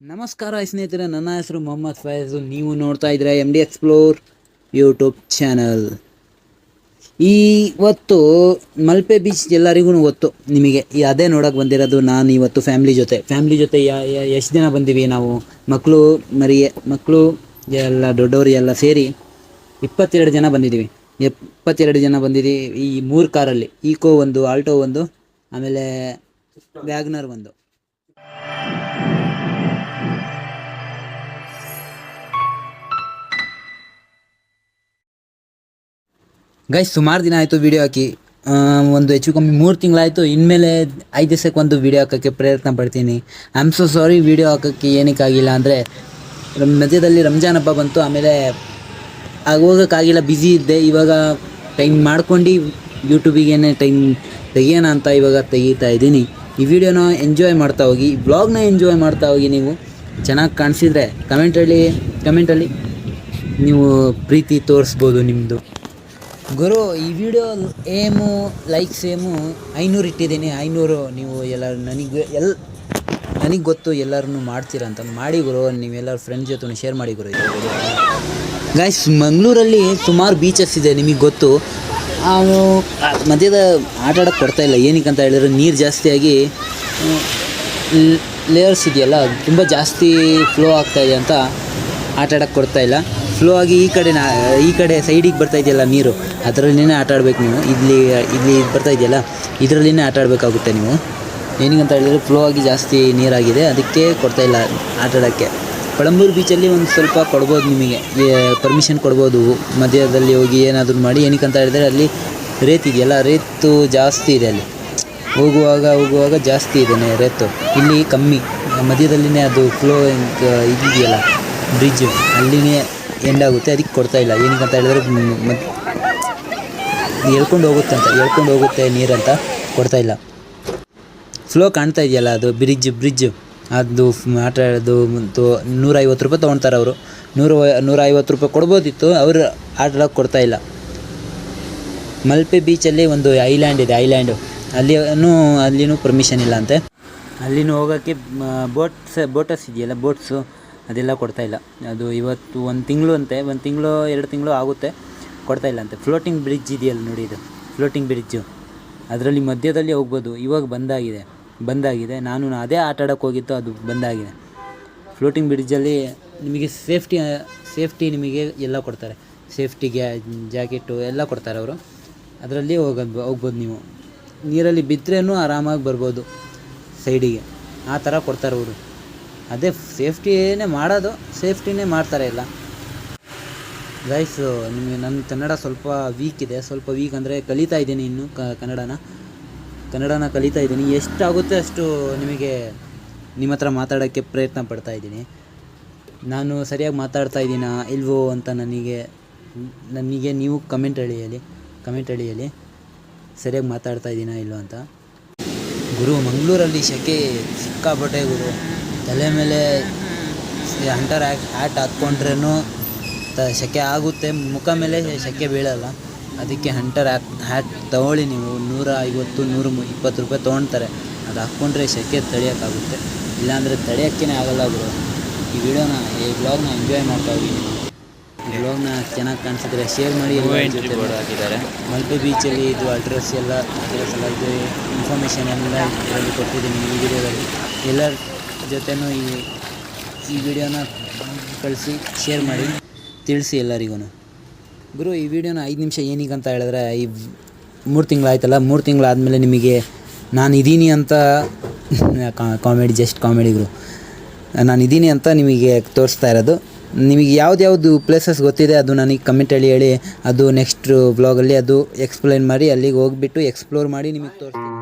ನಮಸ್ಕಾರ ಸ್ನೇಹಿತರೆ, ನನ್ನ ಹೆಸರು ಮೊಹಮ್ಮದ್ ಫೈಜು. ನೀವು ನೋಡ್ತಾ ಇದ್ದೀರಾ M D explore YouTube channel ಇವತ್ತು ಮಲ್ಪೆ ಬೀಚ್ ಎಲ್ಲರಿಗೂ ಗೊತ್ತು ನಿಮಗೆ. ಈ ಅದೇ ನೋಡೋಕೆ ಬಂದಿರೋದು ನಾನು ಇವತ್ತು ಫ್ಯಾಮ್ಲಿ ಜೊತೆ. ಫ್ಯಾಮ್ಲಿ ಜೊತೆ ಎಷ್ಟು ಜನ ಬಂದೀವಿ ನಾವು? ಮಕ್ಕಳು ಮರಿ ಮಕ್ಕಳು ಎಲ್ಲ ದೊಡ್ಡವರು ಎಲ್ಲ ಸೇರಿ ಇಪ್ಪತ್ತೆರಡು ಜನ ಬಂದಿದ್ದೀವಿ ಎಪ್ಪತ್ತೆರಡು ಜನ ಬಂದಿದ್ದೀವಿ ಈ ಮೂರು ಕಾರಲ್ಲಿ. ಈಕೋ ಒಂದು ಆಲ್ಟೋ ಒಂದು, ಆಮೇಲೆ ವ್ಯಾಗ್ನರ್ ಒಂದು. ಗೈಸ್ ಸುಮಾರು ದಿನ ಆಯಿತು ವಿಡಿಯೋ ಹಾಕಿ. ಒಂದು ಹೆಚ್ಚು ಕಮ್ಮಿ ಮೂರು ತಿಂಗಳಾಯಿತು. ಇನ್ಮೇಲೆ ಐದು ದಿವಸಕ್ಕೆ ಒಂದು ವೀಡಿಯೋ ಹಾಕೋಕ್ಕೆ ಪ್ರಯತ್ನ ಪಡ್ತೀನಿ. I am so sorry video ಹಾಕೋಕ್ಕೆ ಏನಕ್ಕಾಗಿಲ್ಲ ಅಂದರೆ ಮಧ್ಯದಲ್ಲಿ ರಂಜಾನ್ ಹಬ್ಬ ಬಂತು. ಆಮೇಲೆ ಹೋಗೋಕ್ಕಾಗಿಲ್ಲ ಬ್ಯುಸಿ ಇದ್ದೆ. ಇವಾಗ ಟೈಮ್ ಮಾಡ್ಕೊಂಡು ಯೂಟ್ಯೂಬಿಗೇನೆ ಟೈಮ್ ತೆಗಿಯೋಣ ಅಂತ ಇವಾಗ ತೆಗಿತಾ ಇದ್ದೀನಿ. ಈ ವಿಡಿಯೋನ ಎಂಜಾಯ್ ಮಾಡ್ತಾ ಹೋಗಿ. ಬ್ಲಾಗ್ನ ಎಂಜಾಯ್ ಮಾಡ್ತಾ ಹೋಗಿ ನೀವು. ಚೆನ್ನಾಗಿ ಕಾಣಿಸಿದ್ರೆ ಕಮೆಂಟಲ್ಲಿ ಕಮೆಂಟಲ್ಲಿ ನೀವು ಪ್ರೀತಿ ತೋರಿಸ್ಬೋದು ನಿಮ್ಮದು ಗುರು, ಈ ವಿಡಿಯೋ ಏಮು ಲೈಕ್ಸ್ ಏಮು ಐನೂರು ಇಟ್ಟಿದ್ದೀನಿ. ಐನೂರು ನೀವು ಎಲ್ಲರೂ, ನನಗೆ ಎಲ್, ನನಗೆ ಗೊತ್ತು ಎಲ್ಲರೂ ಮಾಡ್ತೀರ ಅಂತ ಮಾಡಿ ಗುರು, ನೀವೆಲ್ಲರ ಫ್ರೆಂಡ್ಸ್ ಜೊತೆ ಶೇರ್ ಮಾಡಿ ಗುರು ಗಾಯ್ಸ್ ಮಂಗಳೂರಲ್ಲಿ ಸುಮಾರು ಬೀಚಸ್ ಇದೆ, ನಿಮಗೆ ಗೊತ್ತು. ಅವನು ಮಧ್ಯದ ಆಟ ಆಡೋಕ್ಕೆ ಕೊಡ್ತಾ ಇಲ್ಲ. ಏನಕ್ಕೆ ಅಂತ ಹೇಳಿದ್ರೆ ನೀರು ಜಾಸ್ತಿಯಾಗಿ ಲೇಯರ್ಸ್ ಇದೆಯಲ್ಲ ತುಂಬ ಜಾಸ್ತಿ ಫ್ಲೋ ಆಗ್ತಾಯಿದೆ ಅಂತ ಆಟ ಆಡೋಕ್ಕೆ ಕೊಡ್ತಾ ಫ್ಲೋ ಆಗಿ ಈ ಕಡೆ ಈ ಕಡೆ ಸೈಡಿಗೆ ಬರ್ತಾ ಇದೆಯಲ್ಲ ನೀರು, ಅದರಲ್ಲಿನೇ ಆಟ ಆಡಬೇಕು ನೀವು. ಇಲ್ಲಿ ಇಲ್ಲಿ ಬರ್ತಾ ಇದೆಯಲ್ಲ, ಇದರಲ್ಲಿನೇ ಆಟ ಆಡಬೇಕಾಗುತ್ತೆ ನೀವು. ಏನಕ್ಕೆ ಅಂತ ಹೇಳಿದ್ರೆ ಫ್ಲೋ ಆಗಿ ಜಾಸ್ತಿ ನೀರಾಗಿದೆ, ಅದಕ್ಕೆ ಕೊಡ್ತಾ ಇಲ್ಲ ಆಟ ಆಡೋಕ್ಕೆ. ಪಳಂಬೂರು ಬೀಚಲ್ಲಿ ಒಂದು ಸ್ವಲ್ಪ ಕೊಡ್ಬೋದು ನಿಮಗೆ. ಪರ್ಮಿಷನ್ ಕೊಡ್ಬೋದು. ಮಧ್ಯದಲ್ಲಿ ಹೋಗಿ ಏನಾದರೂ ಮಾಡಿ ಏನಕ್ಕೆ ಅಂತ ಹೇಳಿದ್ರೆ ಅಲ್ಲಿ ರೇತ್ ಇದೆಯಲ್ಲ ರೇತು ಜಾಸ್ತಿ ಇದೆ ಅಲ್ಲಿ. ಹೋಗುವಾಗ ಹೋಗುವಾಗ ಜಾಸ್ತಿ ಇದೆ ರೇತು. ಇಲ್ಲಿ ಕಮ್ಮಿ. ಮಧ್ಯದಲ್ಲಿನೇ ಅದು ಫ್ಲೋ ಇದೆಯಲ್ಲ ಬ್ರಿಡ್ಜು ಅಲ್ಲಿನೇ ಎಂಡ್ ಆಗುತ್ತೆ ಅದಕ್ಕೆ ಕೊಡ್ತಾ ಇಲ್ಲ. ಏನಕ್ಕೆ ಅಂತ ಹೇಳಿದ್ರೆ ಮತ್ತು ಎಳ್ಕೊಂಡು ಹೋಗುತ್ತೆ ಅಂತ ಎಳ್ಕೊಂಡು ಹೋಗುತ್ತೆ ನೀರಂತ ಕೊಡ್ತಾ ಇಲ್ಲ. ಫ್ಲೋ ಕಾಣ್ತಾ ಇದೆಯಲ್ಲ ಅದು ಬ್ರಿಡ್ಜ್ ಬ್ರಿಡ್ಜ್ ಅದು ಆಟ ಆಡೋದು ಮತ್ತು ನೂರೈವತ್ತು ರೂಪಾಯಿ ತೊಗೊಳ್ತಾರೆ ಅವರು. ನೂರು ನೂರ ನೂರೈವತ್ತು ರೂಪಾಯಿ ಕೊಡ್ಬೋದಿತ್ತು, ಅವರು ಆಟ ಕೊಡ್ತಾ ಇಲ್ಲ. ಮಲ್ಪೆ ಬೀಚಲ್ಲಿ ಒಂದು ಐಲ್ಯಾಂಡ್ ಇದೆ, ಐಲ್ಯಾಂಡು. ಅಲ್ಲಿನೂ ಅಲ್ಲಿನೂ ಪರ್ಮಿಷನ್ ಇಲ್ಲ ಅಂತೆ. ಅಲ್ಲಿನೂ ಹೋಗೋಕ್ಕೆ ಬೋಟ್ಸ್ ಬೋಟಸ್ ಇದೆಯಲ್ಲ ಬೋಟ್ಸು ಅದೆಲ್ಲ ಕೊಡ್ತಾ ಇಲ್ಲ. ಅದು ಇವತ್ತು ಒಂದು ತಿಂಗಳು ಅಂತೆ, ಒಂದು ತಿಂಗಳು, ಎರಡು ತಿಂಗಳು ಆಗುತ್ತೆ, ಕೊಡ್ತಾ ಇಲ್ಲ ಅಂತೆ. ಫ್ಲೋಟಿಂಗ್ ಬ್ರಿಡ್ಜ್ ಇದೆಯಲ್ಲ ನೋಡಿ ಇದು. ಫ್ಲೋಟಿಂಗ್ ಬ್ರಿಡ್ಜು ಅದರಲ್ಲಿ ಮಧ್ಯದಲ್ಲಿ ಹೋಗ್ಬೋದು. ಇವಾಗ ಬಂದಾಗಿದೆ. ಬಂದಾಗಿದೆ. ನಾನು ಅದೇ ಆಟ ಹೋಗಿತ್ತು ಅದು ಬಂದಾಗಿದೆ. ಫ್ಲೋಟಿಂಗ್ ಬ್ರಿಡ್ಜಲ್ಲಿ ನಿಮಗೆ ಸೇಫ್ಟಿ ಸೇಫ್ಟಿ ನಿಮಗೆ ಎಲ್ಲ ಕೊಡ್ತಾರೆ. ಸೇಫ್ಟಿಗೆ ಜಾಕೆಟು ಎಲ್ಲ ಕೊಡ್ತಾರೆ ಅವರು. ಅದರಲ್ಲಿ ಹೋಗೋದು, ಹೋಗ್ಬೋದು ನೀವು. ನೀರಲ್ಲಿ ಬಿದ್ದರೇನು ಆರಾಮಾಗಿ ಬರ್ಬೋದು. ಸೈಡಿಗೆ ಆ ಥರ ಕೊಡ್ತಾರೆ ಅವರು. ಅದೇ ಸೇಫ್ಟಿನೇ ಮಾಡೋದು, ಸೇಫ್ಟಿನೇ ಮಾಡ್ತಾರೆ ಇಲ್ಲ ಗೈಸ್ ನಿಮಗೆ ನನ್ನ ಕನ್ನಡ ಸ್ವಲ್ಪ ವೀಕ್ ಇದೆ, ಸ್ವಲ್ಪ ವೀಕ್ ಅಂದರೆ ಕಲಿತಾ ಇದ್ದೀನಿ ಇನ್ನು ಕನ್ನಡನ. ಕನ್ನಡನ ಕಲಿತಾ ಇದ್ದೀನಿ. ಎಷ್ಟಾಗುತ್ತೆ ಅಷ್ಟು ನಿಮಗೆ ನಿಮ್ಮ ಹತ್ರ ಮಾತಾಡೋಕ್ಕೆ ಪ್ರಯತ್ನ ಪಡ್ತಾ ಇದ್ದೀನಿ. ನಾನು ಸರಿಯಾಗಿ ಮಾತಾಡ್ತಾ ಇದ್ದೀನಾ, ಇಲ್ವೋ ಅಂತ ನನಗೆ ನನಗೆ ನೀವು ಕಮೆಂಟ್ ಹೇಳಿ ಕಮೆಂಟ್ ಹೇಳಿ ಸರಿಯಾಗಿ ಮಾತಾಡ್ತಾ ಇದ್ದೀನಾ, ಇಲ್ವೋ ಅಂತ. ಗುರು, ಮಂಗಳೂರಲ್ಲಿ ಶೆಕೆ ಸಿಕ್ಕಾಪಟ್ಟೆ ಗುರು. ತಲೆ ಮೇಲೆ ಹಂಟರ್ ಹ್ಯಾಟ್ ಹ್ಯಾಟ್ ಹಾಕ್ಕೊಂಡ್ರೂ ತ ಸೆಕೆ ಆಗುತ್ತೆ. ಮುಖ ಮೇಲೆ ಸೆಕೆ ಬೀಳಲ್ಲ. ಅದಕ್ಕೆ ಹಂಟರ್ ಹ್ಯಾಕ್ ಹ್ಯಾಟ್ ತಗೊಳ್ಳಿ ನೀವು. ನೂರ ಐವತ್ತು ನೂರು ಇಪ್ಪತ್ತು ರೂಪಾಯಿ ತೊಗೊಳ್ತಾರೆ ಅದು ಹಾಕ್ಕೊಂಡ್ರೆ ಸೆಕೆ ತಡೆಯೋಕ್ಕಾಗುತ್ತೆ. ಇಲ್ಲಾಂದರೆ ತಡೆಯೋಕ್ಕೇ ಆಗಲ್ಲ ಗುರು ಈ ವಿಡಿಯೋನ ಈ ಬ್ಲಾಗ್ನ ಎಂಜಾಯ್ ಮಾಡ್ತಾ ಹೋಗಿ ಬ್ಲಾಗ್ನ ಚೆನ್ನಾಗಿ ಕಾಣಿಸಿದ್ರೆ ಶೇರ್ ಮಾಡಿ ಹಾಕಿದ್ದಾರೆ. ಮಲ್ಪೆ ಬೀಚಲ್ಲಿ ಇದು ಅಡ್ರೆಸ್ ಎಲ್ಲ ಅಡ್ರೆಸ್ ಎಲ್ಲ ಇದು. ಇನ್ಫಾರ್ಮೇಷನ್ ಎಲ್ಲ ಇದರಲ್ಲಿ ಕೊಟ್ಟಿದ್ದೀನಿ ಈ ವಿಡಿಯೋದಲ್ಲಿ ಎಲ್ಲರ ಜೊತೆನೂ ಈ ಈ ವಿಡಿಯೋನ ಕಳಿಸಿ ಶೇರ್ ಮಾಡಿ. ತಿಳಿಸಿ ಎಲ್ಲರಿಗೂ ಗುರು, ಈ ವಿಡಿಯೋನ ಐದು ನಿಮಿಷ ಏನೀಗ ಅಂತ ಹೇಳಿದ್ರೆ, ಈ ಮೂರು ತಿಂಗಳಾಯ್ತಲ್ಲ, ಮೂರು ತಿಂಗಳಾದಮೇಲೆ ನಿಮಗೆ ನಾನು ಇದ್ದೀನಿ ಅಂತ ಕಾಮಿಡಿ ಜಸ್ಟ್ ಕಾಮಿಡಿ ಗುರು. ನಾನು ಇದ್ದೀನಿ ಅಂತ ನಿಮಗೆ ತೋರಿಸ್ತಾ ಇರೋದು. ನಿಮಗೆ ಯಾವ್ದು ಪ್ಲೇಸಸ್ ಗೊತ್ತಿದೆ, ಅದು ನನಗೆ ಕಮೆಂಟ್ ಹೇಳಿ ಹೇಳಿ, ಅದು ನೆಕ್ಸ್ಟ್ ಬ್ಲಾಗಲ್ಲಿ ಅದು ಎಕ್ಸ್ಪ್ಲೈನ್ ಮಾಡಿ, ಅಲ್ಲಿಗೆ ಹೋಗ್ಬಿಟ್ಟು ಎಕ್ಸ್ಪ್ಲೋರ್ ಮಾಡಿ ನಿಮಗೆ ತೋರಿಸ್ತೀನಿ.